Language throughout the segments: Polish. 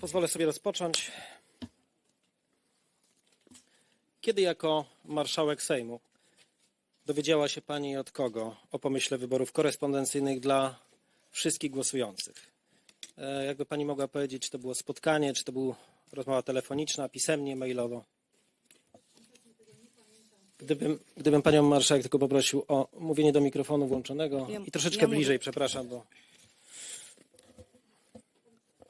Pozwolę sobie rozpocząć. Kiedy jako marszałek Sejmu dowiedziała się Pani od kogo o pomyśle wyborów korespondencyjnych dla wszystkich głosujących? E, Jakby Pani mogła powiedzieć, czy to było spotkanie, czy to była rozmowa telefoniczna, pisemnie, mailowo? Gdybym, gdybym Panią Marszałek tylko poprosił o mówienie do mikrofonu włączonego i troszeczkę bliżej, przepraszam, bo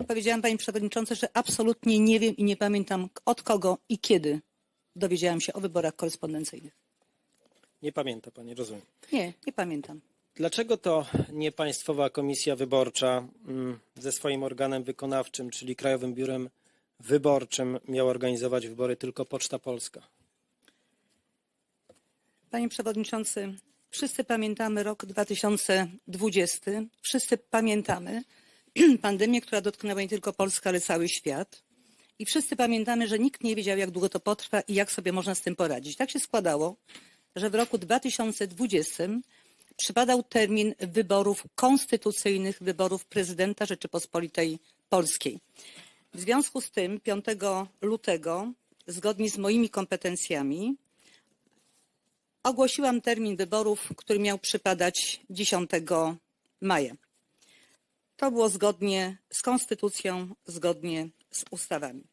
Powiedziałam Pani Przewodniczący, że absolutnie nie wiem i nie pamiętam od kogo i kiedy dowiedziałam się o wyborach korespondencyjnych. nie pamięta Pani, rozumiem. Nie, nie pamiętam. Dlaczego to nie Państwowa Komisja Wyborcza mm, ze swoim organem wykonawczym, czyli Krajowym Biurem Wyborczym, miała organizować wybory tylko Poczta Polska? Panie Przewodniczący, wszyscy pamiętamy rok 2020. Wszyscy pamiętamy pandemię, która dotknęła nie tylko Polskę, ale cały świat. I wszyscy pamiętamy, że nikt nie wiedział, jak długo to potrwa i jak sobie można z tym poradzić. Tak się składało, że w roku 2020 przypadał termin wyborów konstytucyjnych, wyborów prezydenta Rzeczypospolitej Polskiej. W związku z tym 5 lutego, zgodnie z moimi kompetencjami, ogłosiłam termin wyborów, który miał przypadać 10 maja. To było zgodnie z konstytucją, zgodnie z ustawami.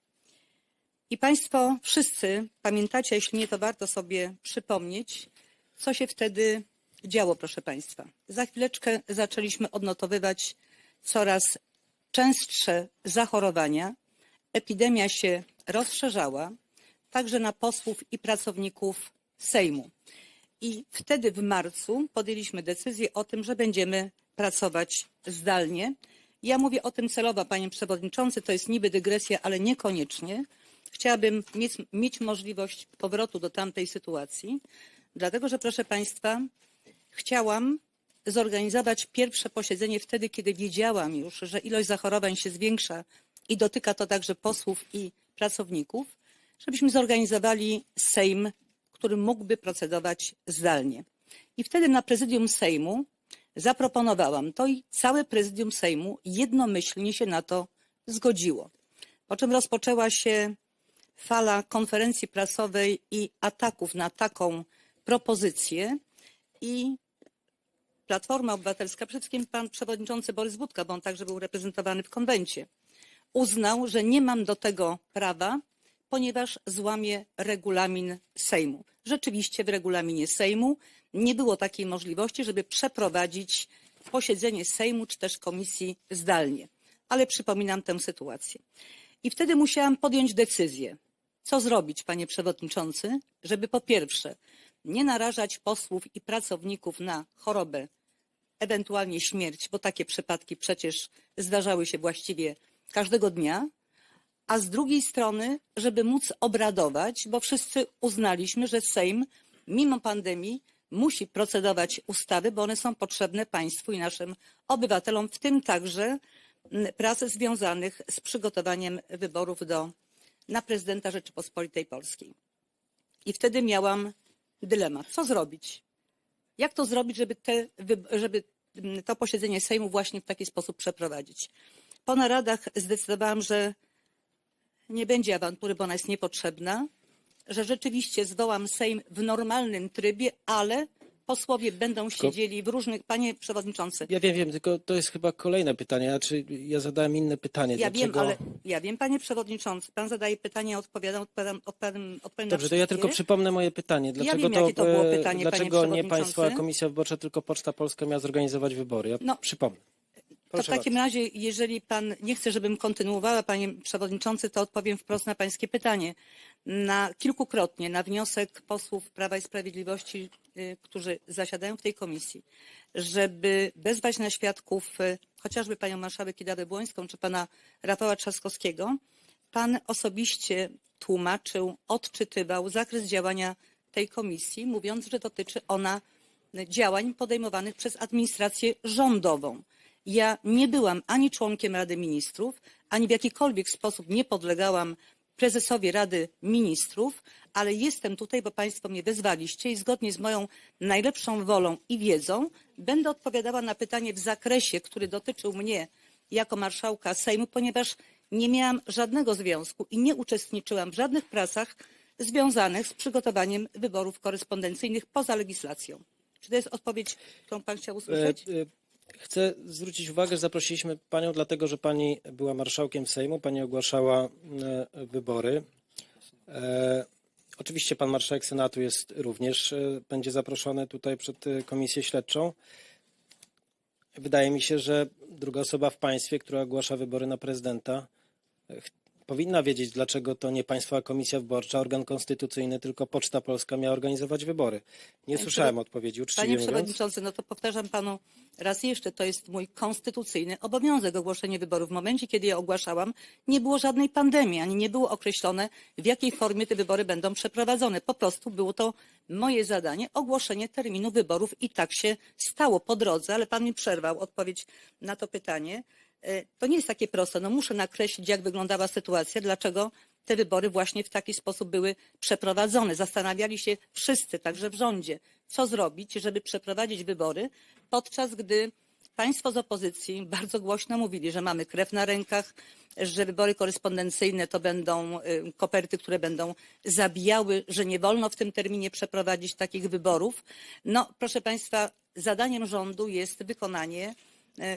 I Państwo wszyscy pamiętacie, jeśli nie, to warto sobie przypomnieć, co się wtedy działo, proszę Państwa. Za chwileczkę zaczęliśmy odnotowywać coraz częstsze zachorowania. Epidemia się rozszerzała, także na posłów i pracowników Sejmu. I wtedy w marcu podjęliśmy decyzję o tym, że będziemy pracować zdalnie. Ja mówię o tym celowo, panie przewodniczący, to jest niby dygresja, ale niekoniecznie. Chciałabym mieć, mieć możliwość powrotu do tamtej sytuacji, dlatego że, proszę państwa, chciałam zorganizować pierwsze posiedzenie wtedy, kiedy wiedziałam już, że ilość zachorowań się zwiększa i dotyka to także posłów i pracowników, żebyśmy zorganizowali Sejm, który mógłby procedować zdalnie. I wtedy na prezydium Sejmu zaproponowałam to i całe prezydium Sejmu jednomyślnie się na to zgodziło. Po czym rozpoczęła się fala konferencji prasowej i ataków na taką propozycję i Platforma Obywatelska, przede wszystkim pan przewodniczący Borys Budka, bo on także był reprezentowany w konwencie, uznał, że nie mam do tego prawa, ponieważ złamie regulamin Sejmu. Rzeczywiście w regulaminie Sejmu nie było takiej możliwości, żeby przeprowadzić posiedzenie Sejmu czy też komisji zdalnie. Ale przypominam tę sytuację. I wtedy musiałam podjąć decyzję, co zrobić, panie przewodniczący, żeby po pierwsze nie narażać posłów i pracowników na chorobę, ewentualnie śmierć, bo takie przypadki przecież zdarzały się właściwie każdego dnia, a z drugiej strony, żeby móc obradować, bo wszyscy uznaliśmy, że Sejm, mimo pandemii, musi procedować ustawy, bo one są potrzebne państwu i naszym obywatelom, w tym także prac związanych z przygotowaniem wyborów do, na prezydenta Rzeczypospolitej Polskiej. I wtedy miałam dylemat, co zrobić? Jak to zrobić, żeby, te, żeby to posiedzenie Sejmu właśnie w taki sposób przeprowadzić? Po naradach zdecydowałam, że nie będzie awantury, bo ona jest niepotrzebna, że rzeczywiście zwołam Sejm w normalnym trybie, ale posłowie będą siedzieli w różnych. Panie przewodniczący, Ja wiem, wiem, tylko to jest chyba kolejne pytanie. Znaczy, ja zadałem inne pytanie. ja wiem, Dlaczego... ale ja wiem, panie przewodniczący, pan zadaje pytania, ja odpowiadam, odpowiadam, odpowiadam, odpowiadam Dobrze, to ja tylko przypomnę moje pytanie. Dlaczego wiem, to, to było e, pytanie, dlaczego nie. Państwowa Komisja Wyborcza, tylko Poczta Polska miała zorganizować wybory? Ja No, przypomnę. To w takim razie, jeżeli pan nie chce, żebym kontynuowała, panie przewodniczący, to odpowiem wprost na pańskie pytanie. Na, kilkukrotnie na wniosek posłów Prawa i Sprawiedliwości, y, którzy zasiadają w tej komisji, żeby wezwać na świadków y, chociażby panią marszałek Kidawę Błońską czy pana Rafała Trzaskowskiego, pan osobiście tłumaczył, odczytywał zakres działania tej komisji, mówiąc, że dotyczy ona działań podejmowanych przez administrację rządową. Ja nie byłam ani członkiem Rady Ministrów, ani w jakikolwiek sposób nie podlegałam prezesowi Rady Ministrów, ale jestem tutaj, bo Państwo mnie wezwaliście i zgodnie z moją najlepszą wolą i wiedzą będę odpowiadała na pytanie w zakresie, który dotyczył mnie jako marszałka Sejmu, ponieważ nie miałam żadnego związku i nie uczestniczyłam w żadnych pracach związanych z przygotowaniem wyborów korespondencyjnych poza legislacją. Czy to jest odpowiedź, którą pan chciał E, usłyszeć? Chcę zwrócić uwagę, że zaprosiliśmy panią dlatego, że pani była marszałkiem Sejmu, pani ogłaszała e, wybory. E, Oczywiście pan marszałek Senatu jest również, e, będzie zaproszony tutaj przed komisję śledczą. Wydaje mi się, że druga osoba w państwie, która ogłasza wybory na prezydenta, powinna wiedzieć, dlaczego to nie Państwowa Komisja Wyborcza, organ konstytucyjny, tylko Poczta Polska miała organizować wybory. Nie Panie słyszałem odpowiedzi, uczciwie Panie mówiąc. przewodniczący, no to powtarzam panu raz jeszcze, to jest mój konstytucyjny obowiązek ogłoszenie wyborów. W momencie, kiedy je ogłaszałam, nie było żadnej pandemii, ani nie było określone, w jakiej formie te wybory będą przeprowadzone. Po prostu było to moje zadanie, ogłoszenie terminu wyborów i tak się stało po drodze, ale pan mi przerwał odpowiedź na to pytanie. E, To nie jest takie proste. No muszę nakreślić, jak wyglądała sytuacja, dlaczego te wybory właśnie w taki sposób były przeprowadzone. Zastanawiali się wszyscy, także w rządzie, co zrobić, żeby przeprowadzić wybory, podczas gdy państwo z opozycji bardzo głośno mówili, że mamy krew na rękach, że wybory korespondencyjne to będą y, koperty, które będą zabijały, że nie wolno w tym terminie przeprowadzić takich wyborów. No, proszę państwa, zadaniem rządu jest wykonanie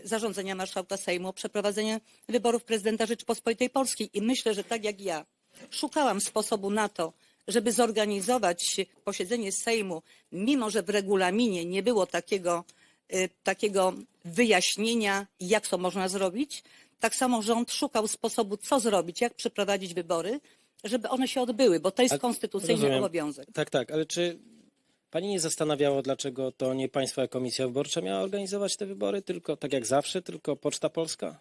zarządzenia marszałka Sejmu o przeprowadzenie wyborów prezydenta Rzeczypospolitej Polskiej. I myślę, że tak jak ja szukałam sposobu na to, żeby zorganizować posiedzenie Sejmu, mimo że w regulaminie nie było takiego, e, takiego wyjaśnienia, jak to można zrobić, tak samo rząd szukał sposobu, co zrobić, jak przeprowadzić wybory, żeby one się odbyły, bo to jest konstytucyjny obowiązek. Tak, tak, ale czy pani nie zastanawiało, dlaczego to nie Państwowa Komisja Wyborcza miała organizować te wybory, tylko tak jak zawsze, tylko Poczta Polska?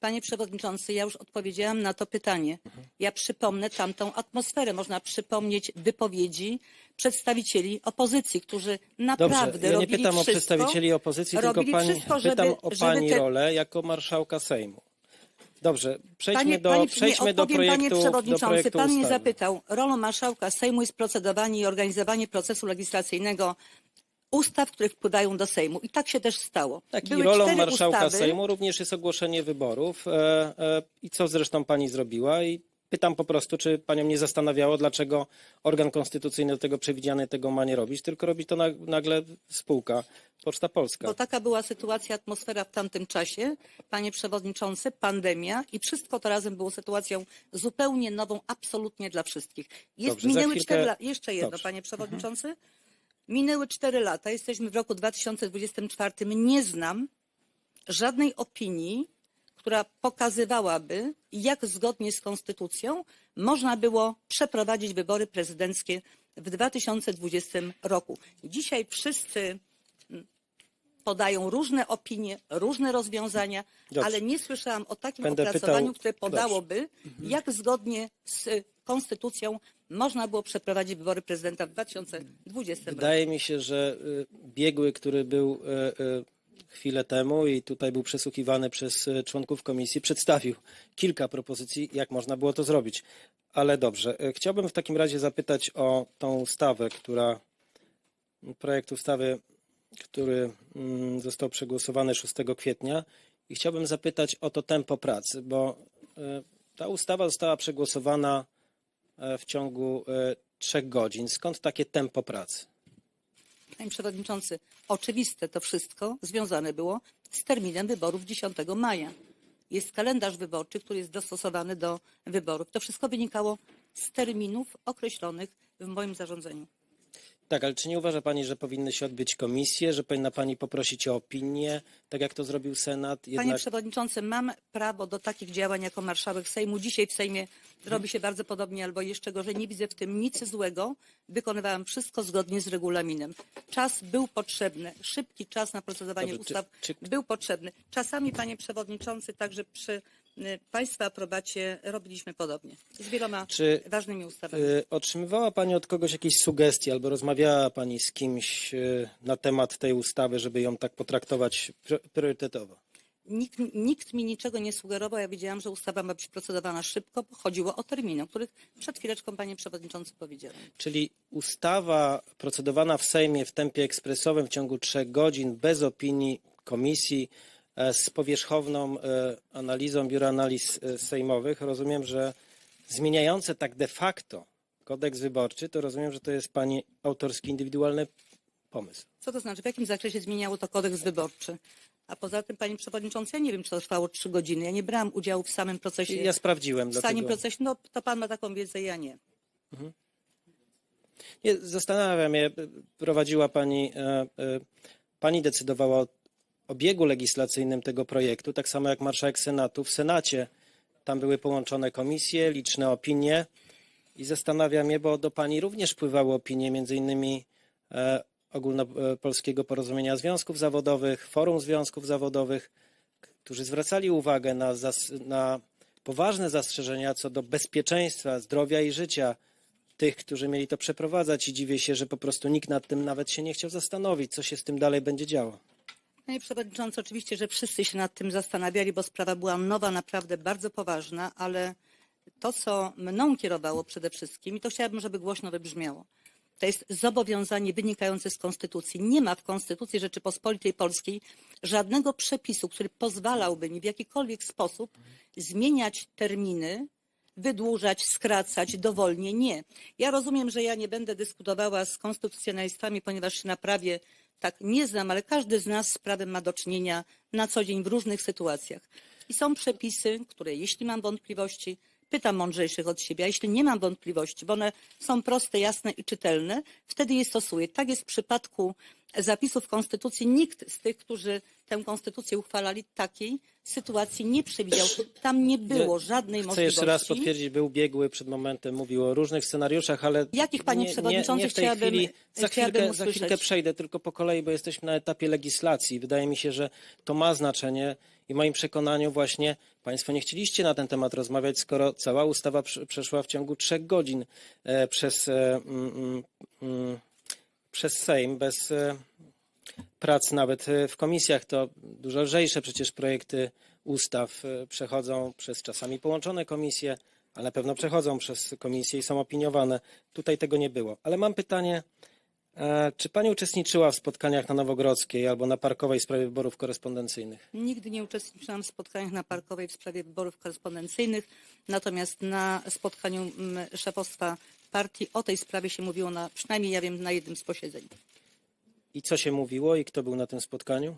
Panie Przewodniczący, ja już odpowiedziałam na to pytanie. Ja przypomnę tamtą atmosferę. Można przypomnieć wypowiedzi przedstawicieli opozycji, którzy Dobrze, naprawdę ja nie robili pytam o wszystko, przedstawicieli opozycji, tylko robili pani, wszystko, żeby- pytam o żeby pani te- rolę jako marszałka Sejmu. Dobrze, przejdźmy Panie, do, panie, przejdźmy nie do projektu, Panie do Przewodniczący, projektu Pan mnie zapytał, rolą marszałka Sejmu jest procedowanie i organizowanie procesu legislacyjnego ustaw, które wpływają do Sejmu. I tak się też stało. Tak, i Były rolą cztery marszałka ustawy, Sejmu również jest ogłoszenie wyborów. E, e, I co zresztą pani zrobiła? I pytam po prostu, czy panią nie zastanawiało, dlaczego organ konstytucyjny do tego przewidziany tego ma nie robić, tylko robi to na- nagle spółka Poczta Polska. Bo taka była sytuacja, atmosfera w tamtym czasie, panie przewodniczący, pandemia i wszystko to razem było sytuacją zupełnie nową, absolutnie dla wszystkich. Jest, Dobrze, minęły chwilkę- cztery lata. Jeszcze jedno, Dobrze. panie przewodniczący. Minęły cztery lata, jesteśmy w roku 2024. Nie znam żadnej opinii, która pokazywałaby, jak zgodnie z konstytucją można było przeprowadzić wybory prezydenckie w 2020 roku. Dzisiaj wszyscy mm, podają różne opinie, różne rozwiązania, Dobrze. ale nie słyszałam o takim Będę opracowaniu, pytał- które podałoby, jak zgodnie z konstytucją można było przeprowadzić wybory prezydenta w 2020 roku. Wydaje mi się, że y, biegły, który był y, y, chwilę temu i tutaj był przesłuchiwany przez y, członków komisji, przedstawił kilka propozycji, jak można było to zrobić. Ale dobrze, y, chciałbym w takim razie zapytać o tą ustawę, która, projekt ustawy, który mm, został przegłosowany 6 kwietnia i chciałbym zapytać o to tempo pracy, bo y, ta ustawa została przegłosowana e, w ciągu e, trzech godzin. Skąd takie tempo pracy? Panie Przewodniczący, oczywiste to wszystko związane było z terminem wyborów 10 maja. Jest kalendarz wyborczy, który jest dostosowany do wyborów. To wszystko wynikało z terminów określonych w moim zarządzeniu. Tak, ale czy nie uważa Pani, że powinny się odbyć komisje, że powinna Pani poprosić o opinię, tak jak to zrobił Senat? Panie Jednak Przewodniczący, mam prawo do takich działań jako marszałek Sejmu. Dzisiaj w Sejmie robi się bardzo podobnie albo jeszcze gorzej. Nie widzę w tym nic złego. Wykonywałam wszystko zgodnie z regulaminem. Czas był potrzebny. Szybki czas na procedowanie Dobrze, czy- ustaw czy- był potrzebny. Czasami, panie przewodniczący, także przy państwa aprobacie robiliśmy podobnie. Z wieloma Czy, ważnymi ustawami. y, otrzymywała Pani od kogoś jakieś sugestie albo rozmawiała Pani z kimś y, na temat tej ustawy, żeby ją tak potraktować pr- priorytetowo? Nikt, nikt mi niczego nie sugerował. Ja wiedziałam, że ustawa ma być procedowana szybko, bo chodziło o terminy, o których przed chwileczką panie przewodniczący powiedziałem. Czyli ustawa procedowana w Sejmie w tempie ekspresowym w ciągu trzech godzin, bez opinii komisji, z powierzchowną e, analizą Biura Analiz e, Sejmowych. Rozumiem, że zmieniające tak de facto kodeks wyborczy, to rozumiem, że to jest pani autorski, indywidualny pomysł. Co to znaczy? W jakim zakresie zmieniało to kodeks wyborczy? A poza tym, panie przewodniczący, ja nie wiem, czy to trwało trzy godziny. Ja nie brałam udziału w samym procesie. Ja sprawdziłem. w samym procesie, no to pan ma taką wiedzę, ja nie. Nie, zastanawiam mnie, prowadziła pani, e, e, pani decydowała o, o biegu legislacyjnym tego projektu, tak samo jak marszałek Senatu. W Senacie tam były połączone komisje, liczne opinie i zastanawiam mnie, bo do pani również pływały opinie, między innymi e, Ogólnopolskiego Porozumienia Związków Zawodowych, Forum Związków Zawodowych, którzy zwracali uwagę na, na poważne zastrzeżenia co do bezpieczeństwa, zdrowia i życia tych, którzy mieli to przeprowadzać i dziwię się, że po prostu nikt nad tym nawet się nie chciał zastanowić, co się z tym dalej będzie działo. Panie przewodniczący, oczywiście, że wszyscy się nad tym zastanawiali, bo sprawa była nowa, naprawdę bardzo poważna, ale to, co mną kierowało przede wszystkim, i to chciałabym, żeby głośno wybrzmiało, to jest zobowiązanie wynikające z Konstytucji. Nie ma w Konstytucji Rzeczypospolitej Polskiej żadnego przepisu, który pozwalałby mi w jakikolwiek sposób zmieniać terminy, wydłużać, skracać dowolnie. Nie. Ja rozumiem, że ja nie będę dyskutowała z konstytucjonalistami, ponieważ się na prawie tak nie znam, ale każdy z nas z prawem ma do czynienia na co dzień w różnych sytuacjach. I są przepisy, które jeśli mam wątpliwości, pytam mądrzejszych od siebie, a jeśli nie mam wątpliwości, bo one są proste, jasne i czytelne, wtedy je stosuję. Tak jest w przypadku zapisów Konstytucji. Nikt z tych, którzy tę Konstytucję uchwalali, takiej sytuacji nie przewidział. Tam nie było żadnej Chcę możliwości. jeszcze raz potwierdzić, był biegły przed momentem, mówił o różnych scenariuszach, ale Jakich, panie nie, przewodniczący, nie, nie w tej chciałabym- chwili. Za chciałabym chwilkę, za chwilkę przejdę tylko po kolei, bo jesteśmy na etapie legislacji. Wydaje mi się, że to ma znaczenie i w moim przekonaniu właśnie Państwo nie chcieliście na ten temat rozmawiać, skoro cała ustawa prze- przeszła w ciągu trzech godzin e, przez, e, mm, mm, mm, przez Sejm bez e, prac nawet w komisjach. To dużo lżejsze przecież projekty ustaw przechodzą przez czasami połączone komisje, ale na pewno przechodzą przez komisje i są opiniowane. Tutaj tego nie było. Ale mam pytanie, czy Pani uczestniczyła w spotkaniach na Nowogrodzkiej albo na Parkowej w sprawie wyborów korespondencyjnych? Nigdy nie uczestniczyłam w spotkaniach na Parkowej w sprawie wyborów korespondencyjnych, natomiast na spotkaniu mm, szefostwa partii o tej sprawie się mówiło na, przynajmniej ja wiem, na jednym z posiedzeń. I co się mówiło i kto był na tym spotkaniu?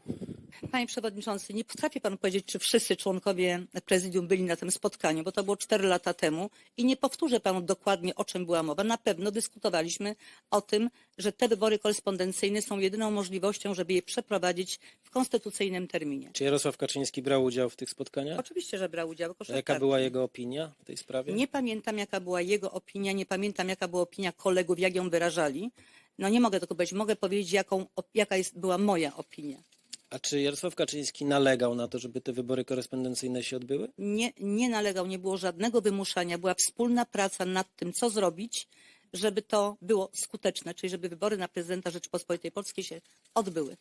Panie Przewodniczący, nie potrafię Panu powiedzieć, czy wszyscy członkowie prezydium byli na tym spotkaniu, bo to było cztery lata temu i nie powtórzę Panu dokładnie, o czym była mowa. Na pewno dyskutowaliśmy o tym, że te wybory korespondencyjne są jedyną możliwością, żeby je przeprowadzić w konstytucyjnym terminie. Czy Jarosław Kaczyński brał udział w tych spotkaniach? Oczywiście, że brał udział. szef Jaka była jego opinia w tej sprawie? Nie pamiętam, jaka była jego opinia, nie pamiętam, jaka była opinia kolegów, jak ją wyrażali. No nie mogę tego powiedzieć, mogę powiedzieć, jaką, jaka jest, była moja opinia. A czy Jarosław Kaczyński nalegał na to, żeby te wybory korespondencyjne się odbyły? Nie, nie nalegał, nie było żadnego wymuszania, była wspólna praca nad tym, co zrobić, żeby to było skuteczne, czyli żeby wybory na prezydenta Rzeczypospolitej Polskiej się odbyły.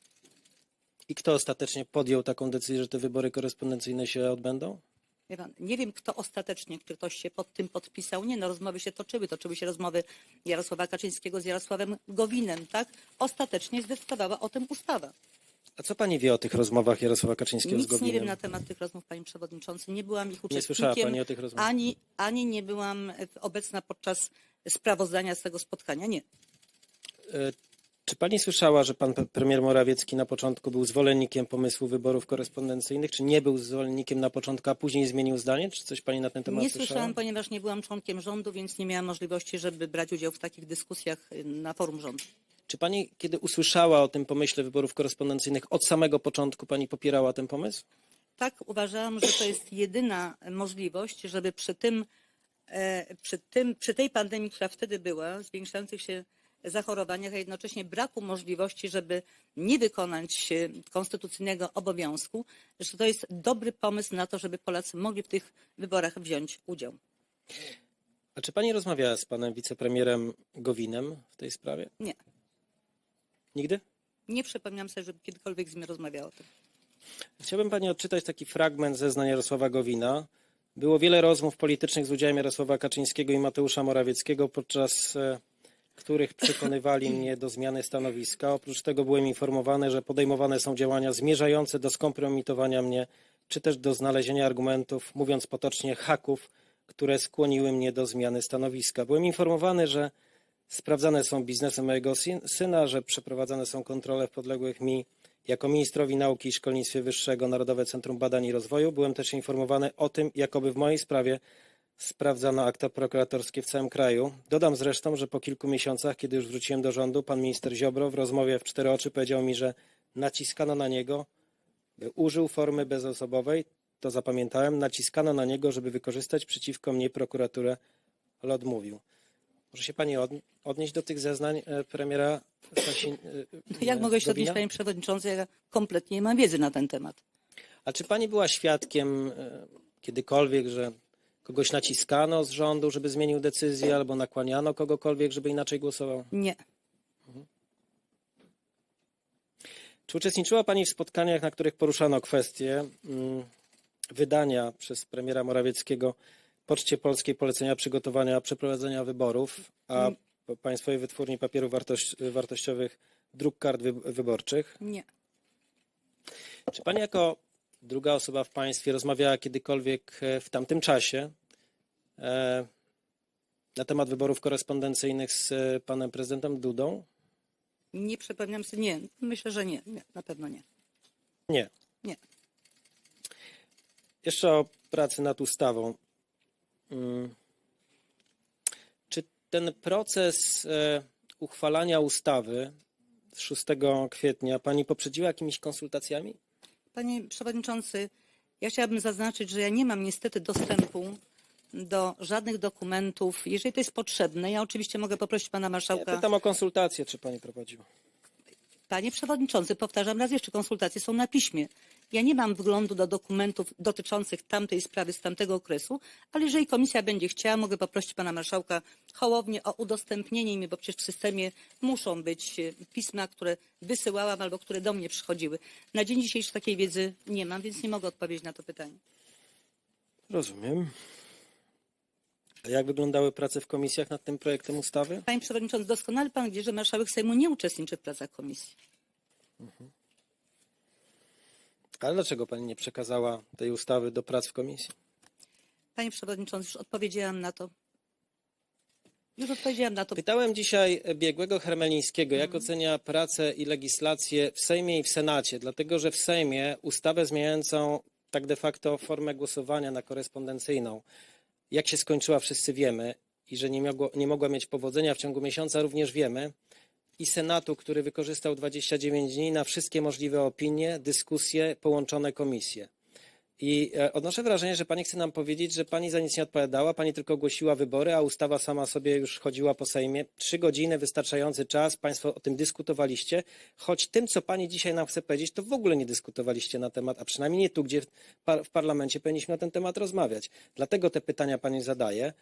I kto ostatecznie podjął taką decyzję, że te wybory korespondencyjne się odbędą? Pan, Nie wiem, kto ostatecznie, czy ktoś się pod tym podpisał. Nie, no rozmowy się toczyły. Toczyły się rozmowy Jarosława Kaczyńskiego z Jarosławem Gowinem, tak? Ostatecznie zdecydowała o tym ustawa. A co pani wie o tych rozmowach Jarosława Kaczyńskiego z Nic Gowinem? nie wiem na temat tych rozmów, panie przewodniczący. Nie byłam ich uczestnikiem. Nie słyszała pani o tych rozmowach? Ani, ani nie byłam e, obecna podczas sprawozdania z tego spotkania. Nie. Czy pani słyszała, że pan premier Morawiecki na początku był zwolennikiem pomysłu wyborów korespondencyjnych? Czy nie był zwolennikiem na początku, a później zmienił zdanie? Czy coś pani na ten temat Nie słyszała? słyszałam, ponieważ nie byłam członkiem rządu, więc nie miałam możliwości, żeby brać udział w takich dyskusjach y, na forum rządu. Czy pani, kiedy usłyszała o tym pomyśle wyborów korespondencyjnych, od samego początku pani popierała ten pomysł? Tak, uważałam, że to jest jedyna możliwość, żeby przy tym, e, przy tym, przy tej pandemii, która wtedy była, zwiększających się zachorowaniach, a jednocześnie braku możliwości, żeby nie wykonać e, konstytucyjnego obowiązku, że to jest dobry pomysł na to, żeby Polacy mogli w tych wyborach wziąć udział. A czy pani rozmawiała z panem wicepremierem Gowinem w tej sprawie? Nie, Nigdy? nie przypominam sobie, żeby kiedykolwiek z nim rozmawiała o tym. Chciałbym pani odczytać taki fragment zeznań Jarosława Gowina. Było wiele rozmów politycznych z udziałem Jarosława Kaczyńskiego i Mateusza Morawieckiego podczas e, których przekonywali mnie do zmiany stanowiska. Oprócz tego byłem informowany, że podejmowane są działania zmierzające do skompromitowania mnie, czy też do znalezienia argumentów, mówiąc potocznie, haków, które skłoniły mnie do zmiany stanowiska. Byłem informowany, że sprawdzane są biznesy mojego syn- syna, że przeprowadzane są kontrole w podległych mi jako ministrowi nauki i szkolnictwa wyższego Narodowe Centrum Badań i Rozwoju. Byłem też informowany o tym, jakoby w mojej sprawie sprawdzano akta prokuratorskie w całym kraju. Dodam zresztą, że po kilku miesiącach, kiedy już wróciłem do rządu, pan minister Ziobro w rozmowie w cztery oczy powiedział mi, że naciskano na niego, by użył formy bezosobowej. To zapamiętałem. Naciskano na niego, żeby wykorzystać przeciwko mnie prokuraturę, ale odmówił. Może się pani od, odnieść do tych zeznań e, premiera Sasin, e, Jak mogę się odnieść, panie przewodniczący? Ja kompletnie nie mam wiedzy na ten temat. A czy pani była świadkiem e, kiedykolwiek, że kogoś naciskano z rządu, żeby zmienił decyzję, albo nakłaniano kogokolwiek, żeby inaczej głosował? Nie. Czy uczestniczyła pani w spotkaniach, na których poruszano kwestię mm, wydania przez premiera Morawieckiego Poczcie Polskiej polecenia przygotowania przeprowadzenia wyborów, a Państwowej Wytwórni Papierów Wartość, Wartościowych druk kart wy, wyborczych? Nie. Czy pani jako druga osoba w państwie rozmawiała kiedykolwiek e, w tamtym czasie e, na temat wyborów korespondencyjnych z e, panem prezydentem Dudą? Nie przypominam sobie. Nie. Myślę, że nie. nie. Na pewno nie. Nie. Nie. Jeszcze o pracy nad ustawą. Mm. Czy ten proces uchwalania ustawy z 6 kwietnia pani poprzedziła jakimiś konsultacjami? Panie przewodniczący, ja chciałabym zaznaczyć, że ja nie mam niestety dostępu do żadnych dokumentów. Jeżeli to jest potrzebne, ja oczywiście mogę poprosić pana Ja marszałka. pytam o konsultacje, czy pani prowadziła. Panie przewodniczący, powtarzam raz jeszcze, konsultacje są na piśmie. Ja nie mam wglądu do dokumentów dotyczących tamtej sprawy z tamtego okresu, ale jeżeli komisja będzie chciała, mogę poprosić pana marszałka Hołownię o udostępnienie mi, bo przecież w systemie muszą być e, pisma, które wysyłałam albo które do mnie przychodziły. Na dzień dzisiejszy takiej wiedzy nie mam, więc nie mogę odpowiedzieć na to pytanie. Rozumiem. A jak wyglądały prace w komisjach nad tym projektem ustawy? Panie przewodniczący, doskonale pan wie, że marszałek Sejmu nie uczestniczy w pracach komisji. Ale dlaczego pani nie przekazała tej ustawy do prac w komisji? Panie przewodniczący, już odpowiedziałam na to. Już odpowiedziałam na to. Pytałem dzisiaj biegłego Hermelińskiego, jak ocenia pracę i legislację w Sejmie i w Senacie, dlatego że w Sejmie ustawę zmieniającą tak de facto formę głosowania na korespondencyjną, jak się skończyła, wszyscy wiemy i że nie, mogło, nie mogła mieć powodzenia w ciągu miesiąca, również wiemy. I Senatu, który wykorzystał 29 dni na wszystkie możliwe opinie, dyskusje, połączone komisje. I e, odnoszę wrażenie, że pani chce nam powiedzieć, że pani za nic nie odpowiadała, pani tylko ogłosiła wybory, a ustawa sama sobie już chodziła po Sejmie. Trzy godziny, wystarczający czas, państwo o tym dyskutowaliście, choć tym, co pani dzisiaj nam chce powiedzieć, to w ogóle nie dyskutowaliście na temat, a przynajmniej nie tu, gdzie w parlamencie powinniśmy na ten temat rozmawiać. Dlatego te pytania pani zadaję.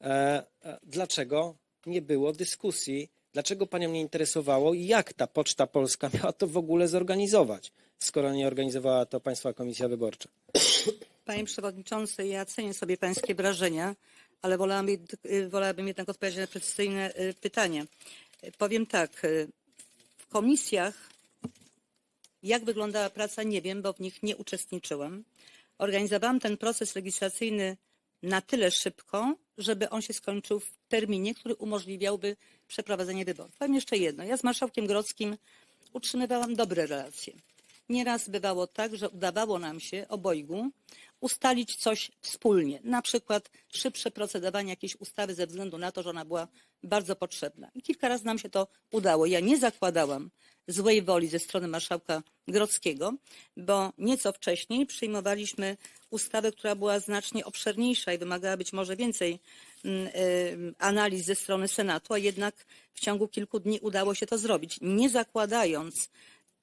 E, e, dlaczego nie było dyskusji? Dlaczego panią nie interesowało, jak ta Poczta Polska miała to w ogóle zorganizować, skoro nie organizowała to Państwa Komisja Wyborcza? Panie przewodniczący, ja cenię sobie pańskie wrażenia, ale wolałabym, y, wolałabym jednak odpowiedzieć na precyzyjne y, pytania. Y, Powiem tak, y, w komisjach jak wyglądała praca, nie wiem, bo w nich nie uczestniczyłam. Organizowałam ten proces legislacyjny na tyle szybko, żeby on się skończył w terminie, który umożliwiałby przeprowadzenie wyborów. Powiem jeszcze jedno. Ja z marszałkiem Grodzkim utrzymywałam dobre relacje. Nieraz bywało tak, że udawało nam się obojgu ustalić coś wspólnie, na przykład szybsze procedowanie jakiejś ustawy ze względu na to, że ona była bardzo potrzebna. I kilka razy nam się to udało. Ja nie zakładałam złej woli ze strony marszałka Grodzkiego, bo nieco wcześniej przyjmowaliśmy ustawę, która była znacznie obszerniejsza i wymagała być może więcej mm, y, analiz ze strony Senatu, a jednak w ciągu kilku dni udało się to zrobić, nie zakładając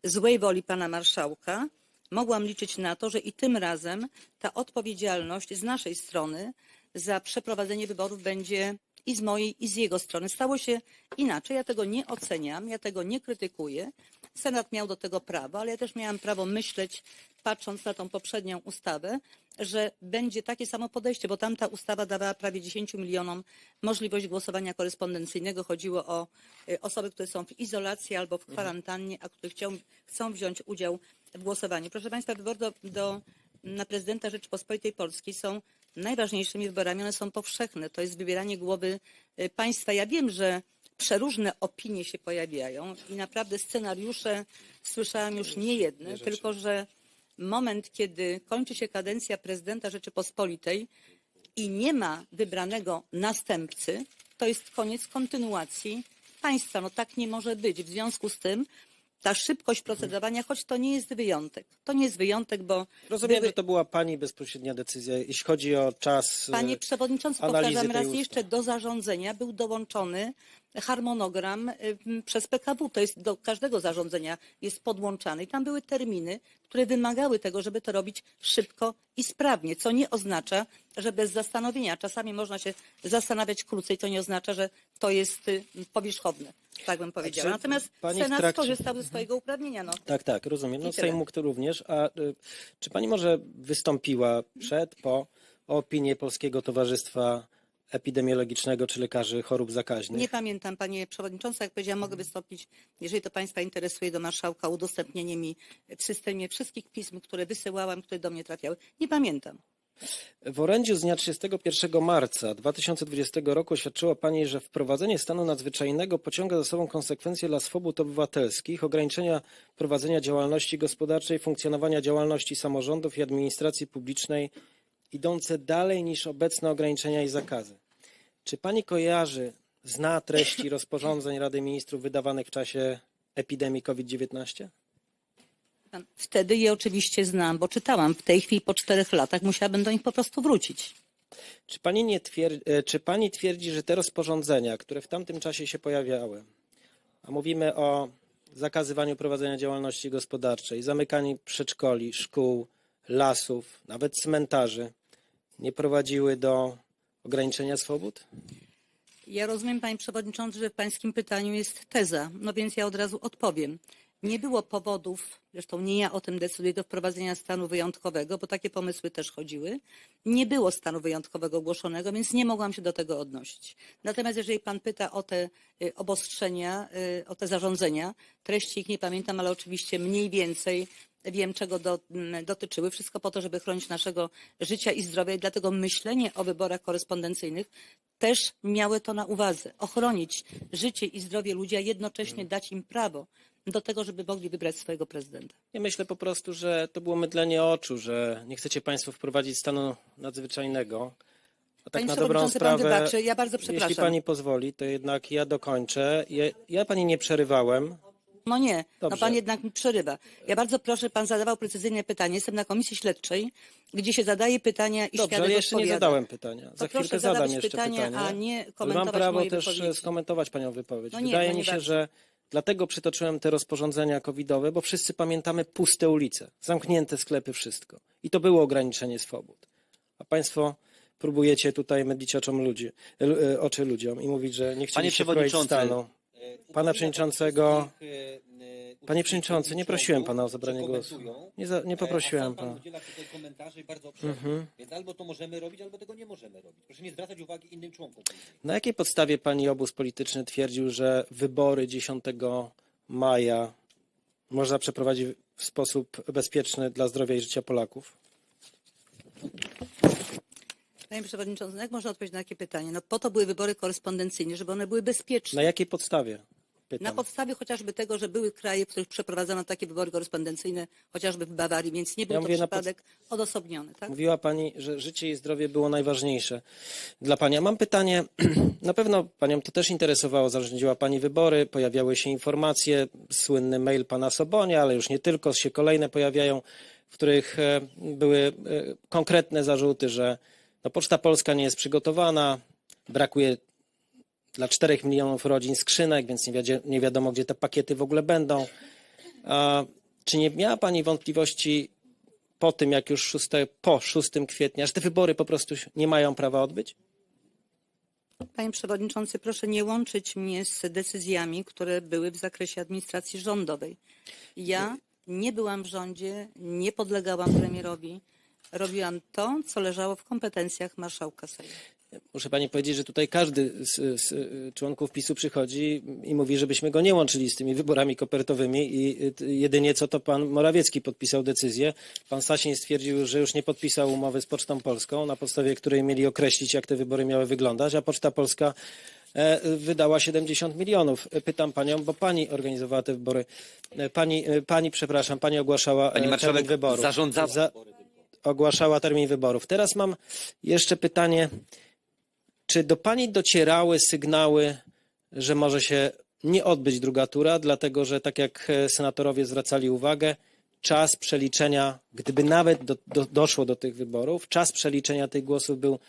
złej woli pana marszałka, mogłam liczyć na to, że i tym razem ta odpowiedzialność z naszej strony za przeprowadzenie wyborów będzie i z mojej, i z jego strony. Stało się inaczej. Ja tego nie oceniam, ja tego nie krytykuję. Senat miał do tego prawo, ale ja też miałam prawo myśleć, patrząc na tą poprzednią ustawę, że będzie takie samo podejście, bo tamta ustawa dawała prawie 10 milionom możliwość głosowania korespondencyjnego. Chodziło o y, osoby, które są w izolacji albo w kwarantannie, a które chcą, chcą wziąć udział w głosowaniu. Proszę Państwa, wybory do, do, na prezydenta Rzeczypospolitej Polskiej są najważniejszymi wyborami. One są powszechne. To jest wybieranie głowy y, państwa. Ja wiem, że przeróżne opinie się pojawiają i naprawdę scenariusze słyszałam już nie jedne, tylko że moment, kiedy kończy się kadencja prezydenta Rzeczypospolitej i nie ma wybranego następcy, to jest koniec kontynuacji państwa. No tak nie może być. W związku z tym ta szybkość procedowania, choć to nie jest wyjątek. To nie jest wyjątek, bo Rozumiem, były- że to była pani bezpośrednia decyzja, jeśli chodzi o czas. e, Panie przewodniczący, powtarzam raz jeszcze, do zarządzenia był dołączony harmonogram ym, przez PKW. To jest do każdego zarządzenia jest podłączany i tam były terminy, które wymagały tego, żeby to robić szybko i sprawnie, co nie oznacza, że bez zastanowienia. Czasami można się zastanawiać krócej, to nie oznacza, że to jest y, powierzchowne, tak bym powiedziała. Natomiast pani Senat trakcie- skorzystał ze swojego uprawnienia. No. Tak, tak, rozumiem. No. Sejm mógł to również. A y, czy pani może wystąpiła przed, po opinię Polskiego Towarzystwa Epidemiologicznego czy Lekarzy Chorób Zakaźnych? Nie pamiętam, panie przewodniczący, jak powiedziałam, mogę wystąpić, jeżeli to państwa interesuje, do marszałka udostępnienie mi w systemie wszystkich pism, które wysyłałam, które do mnie trafiały. Nie pamiętam. W orędziu z dnia 31 marca 2020 roku oświadczyła Pani, że wprowadzenie stanu nadzwyczajnego pociąga za sobą konsekwencje dla swobód obywatelskich, ograniczenia prowadzenia działalności gospodarczej, funkcjonowania działalności samorządów i administracji publicznej, idące dalej niż obecne ograniczenia i zakazy. Czy Pani kojarzy, zna treści rozporządzeń Rady Ministrów wydawanych w czasie epidemii COVID-19? Wtedy je oczywiście znam, bo czytałam. W tej chwili po czterech latach musiałabym do nich po prostu wrócić. Czy pani, nie twierdzi, czy pani twierdzi, że te rozporządzenia, które w tamtym czasie się pojawiały, a mówimy o zakazywaniu prowadzenia działalności gospodarczej, zamykaniu przedszkoli, szkół, lasów, nawet cmentarzy, nie prowadziły do ograniczenia swobód? Ja rozumiem, panie przewodniczący, że w pańskim pytaniu jest teza, no więc ja od razu odpowiem. Nie było powodów, zresztą nie ja o tym decyduję, do wprowadzenia stanu wyjątkowego, bo takie pomysły też chodziły. Nie było stanu wyjątkowego ogłoszonego, więc nie mogłam się do tego odnosić. Natomiast jeżeli pan pyta o te y, obostrzenia, y, o te zarządzenia, treści ich nie pamiętam, ale oczywiście mniej więcej wiem, czego do, dotyczyły. Wszystko po to, żeby chronić naszego życia i zdrowia i dlatego myślenie o wyborach korespondencyjnych też miały to na uwadze. Ochronić życie i zdrowie ludzi, a jednocześnie dać im prawo do tego, żeby mogli wybrać swojego prezydenta. Ja myślę po prostu, że to było mydlenie oczu, że nie chcecie państwo wprowadzić stanu nadzwyczajnego. A tak Panie na dobrą przewodniczący, pan sprawę, wybaczy, ja bardzo przepraszam. jeśli pani pozwoli, to jednak ja dokończę. Ja, ja pani nie przerywałem. No nie, no Dobrze. pan jednak mi przerywa. Ja bardzo proszę, pan zadawał precyzyjne pytanie. Jestem na komisji śledczej, gdzie się zadaje pytania i Dobrze, świadek ale jeszcze nie odpowiada. zadałem pytania. Za To proszę chwilkę zadam zadawać jeszcze pytania, pytanie. a nie Ale komentować Mam prawo też wypowiedzi. skomentować panią wypowiedź. No nie, Wydaje no mi się, bardzo. że dlatego przytoczyłem te rozporządzenia covidowe, bo wszyscy pamiętamy puste ulice, zamknięte sklepy, wszystko. I to było ograniczenie swobód. A państwo próbujecie tutaj mydlić oczom ludzi, e, oczy ludziom i mówić, że nie chcieliście wprowadzić przewodniczący, stanu. Pana przewodniczącego, e, panie przewodniczący, nie prosiłem pana o zabranie głosu. Nie, za, nie e, poprosiłem pana. udziela tutaj komentarzy bardzo obszernych. Więc albo to możemy robić, albo tego nie możemy robić. Proszę nie zwracać uwagi innym członkom. Na jakiej podstawie pani obóz polityczny twierdził, że wybory 10 maja można przeprowadzić w sposób bezpieczny dla zdrowia i życia Polaków? Panie przewodniczący, no jak można odpowiedzieć na takie pytanie? No po to były wybory korespondencyjne, żeby one były bezpieczne. Na jakiej podstawie? Na Pytam. podstawie chociażby tego, że były kraje, w których przeprowadzono takie wybory korespondencyjne, chociażby w Bawarii, więc nie był Ja to na pod- przypadek odosobniony. Tak? Mówiła pani, że życie i zdrowie było najważniejsze dla pani. A mam pytanie, na pewno panią to też interesowało, zarządziła pani wybory, pojawiały się informacje, słynny mail pana Sobonia, ale już nie tylko, się kolejne pojawiają, w których e, były e, konkretne zarzuty, że no, Poczta Polska nie jest przygotowana, brakuje dla 4 milionów rodzin skrzynek, więc nie, wiadzie, nie wiadomo, gdzie te pakiety w ogóle będą. A, czy nie miała pani wątpliwości po tym, jak już 6, po 6 kwietnia, że te wybory po prostu nie mają prawa odbyć? Panie Przewodniczący, proszę nie łączyć mnie z decyzjami, które były w zakresie administracji rządowej. Ja nie byłam w rządzie, nie podlegałam premierowi. Robiłam to, co leżało w kompetencjach marszałka Sejmu. Muszę pani powiedzieć, że tutaj każdy z, z członków PiSu przychodzi i mówi, żebyśmy go nie łączyli z tymi wyborami kopertowymi i jedynie co to pan Morawiecki podpisał decyzję. Pan Sasin stwierdził, że już nie podpisał umowy z Pocztą Polską, na podstawie której mieli określić, jak te wybory miały wyglądać, a Poczta Polska e, wydała 70 milionów. Pytam panią, bo pani organizowała te wybory. E, Pani, e, pani przepraszam, pani ogłaszała Pani termin wyborów. zarządzała Za- ogłaszała termin wyborów. Teraz mam jeszcze pytanie, czy do Pani docierały sygnały, że może się nie odbyć druga tura, dlatego że tak jak e, senatorowie zwracali uwagę, czas przeliczenia, gdyby nawet do, do, doszło do tych wyborów, czas przeliczenia tych głosów był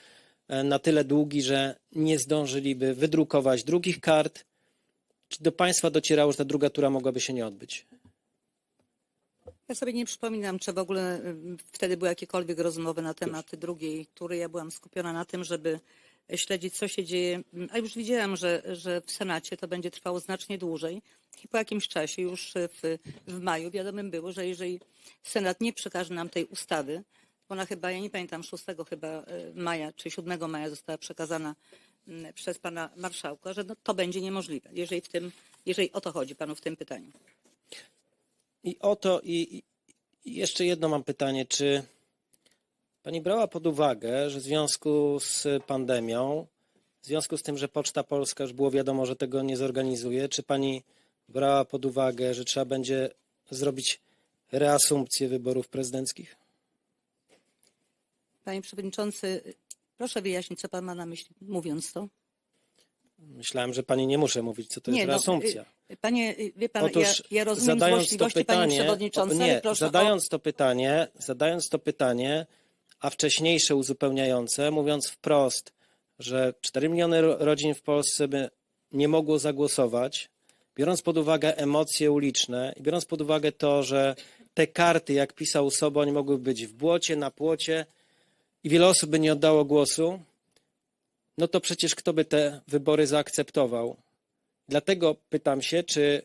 e, na tyle długi, że nie zdążyliby wydrukować drugich kart. Czy do Państwa docierało, że ta druga tura mogłaby się nie odbyć? Ja sobie nie przypominam, czy w ogóle y, wtedy były jakiekolwiek rozmowy na temat drugiej tury. Ja byłam skupiona na tym, żeby śledzić, co się dzieje. A już widziałam, że, że w Senacie to będzie trwało znacznie dłużej. I po jakimś czasie, już w, w maju, wiadomym było, że jeżeli Senat nie przekaże nam tej ustawy, ona chyba, ja nie pamiętam, 6 chyba y, maja czy 7 maja została przekazana przez pana marszałka, że no, to będzie niemożliwe, jeżeli, w tym, jeżeli o to chodzi panu w tym pytaniu. I oto i, i jeszcze jedno mam pytanie, czy pani brała pod uwagę, że w związku z pandemią, w związku z tym, że Poczta Polska już było wiadomo, że tego nie zorganizuje, czy pani brała pod uwagę, że trzeba będzie zrobić reasumpcję wyborów prezydenckich? Panie Przewodniczący, proszę wyjaśnić, co Pan ma na myśli, mówiąc to. Myślałem, że pani nie muszę mówić, co to jest no, reasumpcja. y, Panie, y, wie Pan, Otóż ja, ja rozumiem złośliwości Pani pytanie, Przewodniczącej, o, nie, proszę zadając to pytanie, zadając to pytanie, a wcześniejsze uzupełniające, mówiąc wprost, że 4 miliony ro- rodzin w Polsce by nie mogło zagłosować, biorąc pod uwagę emocje uliczne i biorąc pod uwagę to, że te karty, jak pisał Soboń, mogły być w błocie, na płocie i wiele osób by nie oddało głosu, no to przecież kto by te wybory zaakceptował? Dlatego pytam się, czy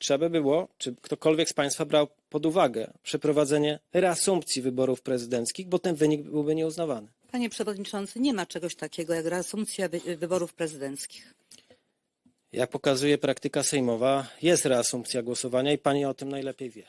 trzeba by było, czy ktokolwiek z Państwa brał pod uwagę przeprowadzenie reasumpcji wyborów prezydenckich, bo ten wynik byłby nieuznawany. Panie Przewodniczący, nie ma czegoś takiego jak reasumpcja wy- wyborów prezydenckich. Jak pokazuje praktyka sejmowa, jest reasumpcja głosowania i Pani o tym najlepiej wie.